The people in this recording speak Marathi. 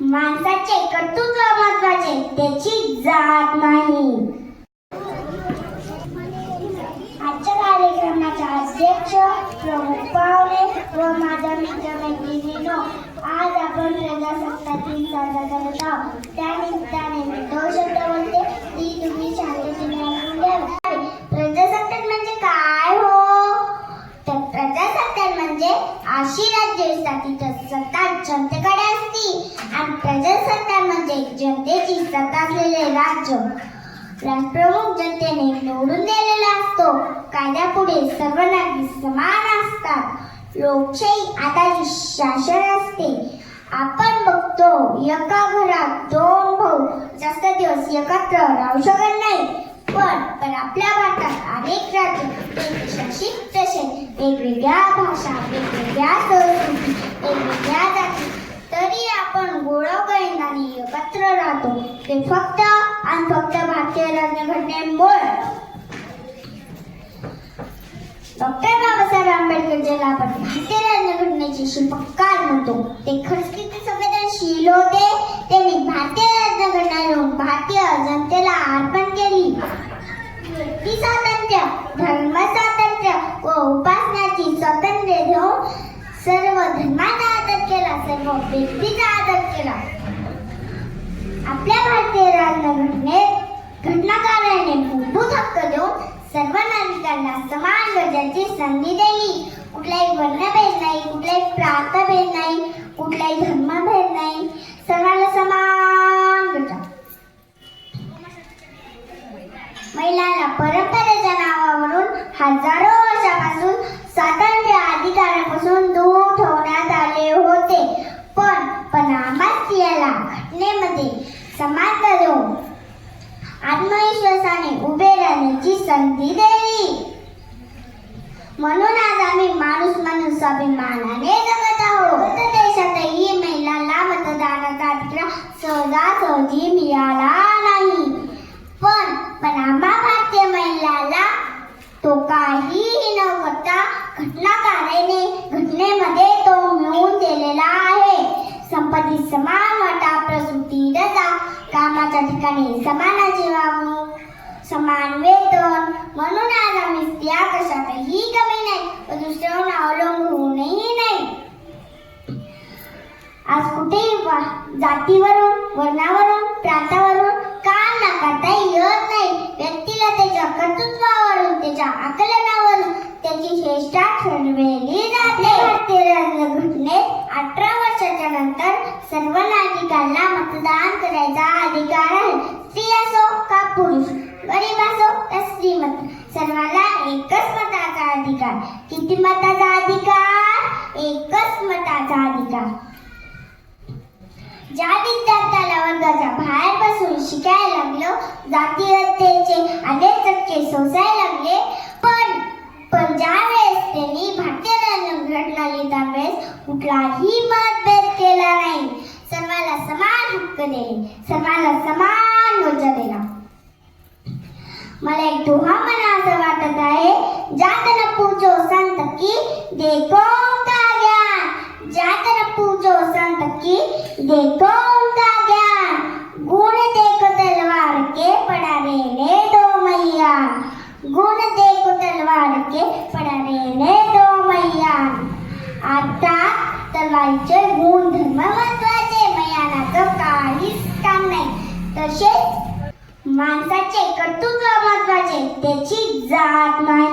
माणसाचे कर्तृत्व महत्त्वाचे त्याची जात नाही. आजच्या कार्यक्रमाचे अध्यक्ष प्रमुख पाहुणे व माझा मित्र मैत्रिणीनो आज आपण प्रजासत्ताक दिन साजरा करत आहोत. त्यानिमित्ताने अशी अशी राज्यस्थाती सत्ता जनतेकडे असती. आणि प्रजासत्ता म्हणजे जनतेची सत्ता असलेले राज्य. राष्ट्रप्रमुख जनतेने निवडून दिलेला असतो. कायद्यापुढे सर्व नागरिक समान असतात. लोकशाही आधारित शासन असते. आपण बघतो एका घरात दोन भाऊ. जास्त दिवस एकत्र राहू शकत नाही. पण पण आपल्या भारतात अनेक राज्य केंद्रशासित तसे वेगवेगळ्या भाषा वेगवेगळ्या संस्कृती वेगवेगळ्या जाती तरी आपण गोळोगळीने एकत्र राहतो. ते फक्त आणि फक्त भारतीय राज्यघटनेमुळे डॉक्टर बाबासाहेब आंबेडकर ज्याला आपण भारतीय राज्यघटनेचे शिल्पकार म्हणतो. ते खरंच किती संवेदनशील होते. त्यांनी भारतीय राज्यघटना लिहून भारतीय जनतेला अर्पण केली व्यक्ती स्वातंत्र्य धर्म स्वातंत्र्य व उपासनाची स्वातंत्र्य देऊन सर्व धर्माचा आदर केला सर्व व्यक्तीचा आदर केला. आपल्या भारतीय राज्यघटनेत घटनाकाराने मूलभूत हक्क देऊन सर्व नागरिकांना समान दर्जाची संधी दिली. कुठलाही वर्ण भेद नाही कुठलाही प्रांत भेद नाही कुठलाही धर्म भेद नाही. सर्वांना समान आत्मविश्वासाने उभे राहण्याची संधी दिली म्हणून आज आम्ही माणूस म्हणून स्वाभिमानाने जगत आहोत. देशातही महिलांना मतदानाचा अधिकार सहजासहजी मिळाला नाही. पण पण आम्हा भारतीय महिलाला तो काही न करता घटनाकाराने घटनेमध्ये तो मिळवून दिलेला आहे. संपत्ती समान वाटा प्रसूती रजा कामाच्या ठिकाणी समानाची वागणूक समान वेतन. म्हणून आज आम्ही स्त्रिया कशातही कमी नाही व दुसऱ्यावर अवलंबूनही नाही. आज कुठेही जातीवरून वर्णावरून प्रांतावरून काम नाकारता येत नाही. व्यक्तीला त्याच्या कर्तृत्वावरून त्याच्या आकलनावरून त्याची श्रेष्ठा ठरवली जाते. भारतीय घटनेत अठरा वर्षाच्या नंतर सर्व नागरिकांना मतदान करायचा अधिकार आहे. स्त्री असो का पुरुष गरीब असो का श्रीमंत. सर्वांना एकच मताचा अधिकार. किती मताचा अधिकार? एकच मताचा अधिकार. ज्या विद्यार्थ्याला वर्गाच्या बाहेर बसून शिकायला लागलो जातीयतेचे अनेक चक्के सोसायला लागले पण पण ज्या वेळेस त्यांनी भारतीय घटना लिहिता वेळेस कुठलाही मतभेद केला नाही. सर्वांना समान हक्क दिले. सर्वांना समान दर्जा दिला. मला एक दोहा म्हणा असं वाटत आहे. जात न पूजो संत की, देखो उनका ज्ञान जात न पूजो संत की, देखो उनका ज्ञान गुण देखो तलवार के पड़ा रहने दो मैया. गुण देखो तलवार के पड़ा रहने दो मैया. आता तलवारीचे गुण धर्म महत्वाचे मैयानाचं काहीच काम नाही. तसेच माणसाचे कर्तृत्व महत्त्वाचे. त्याची जात नाही.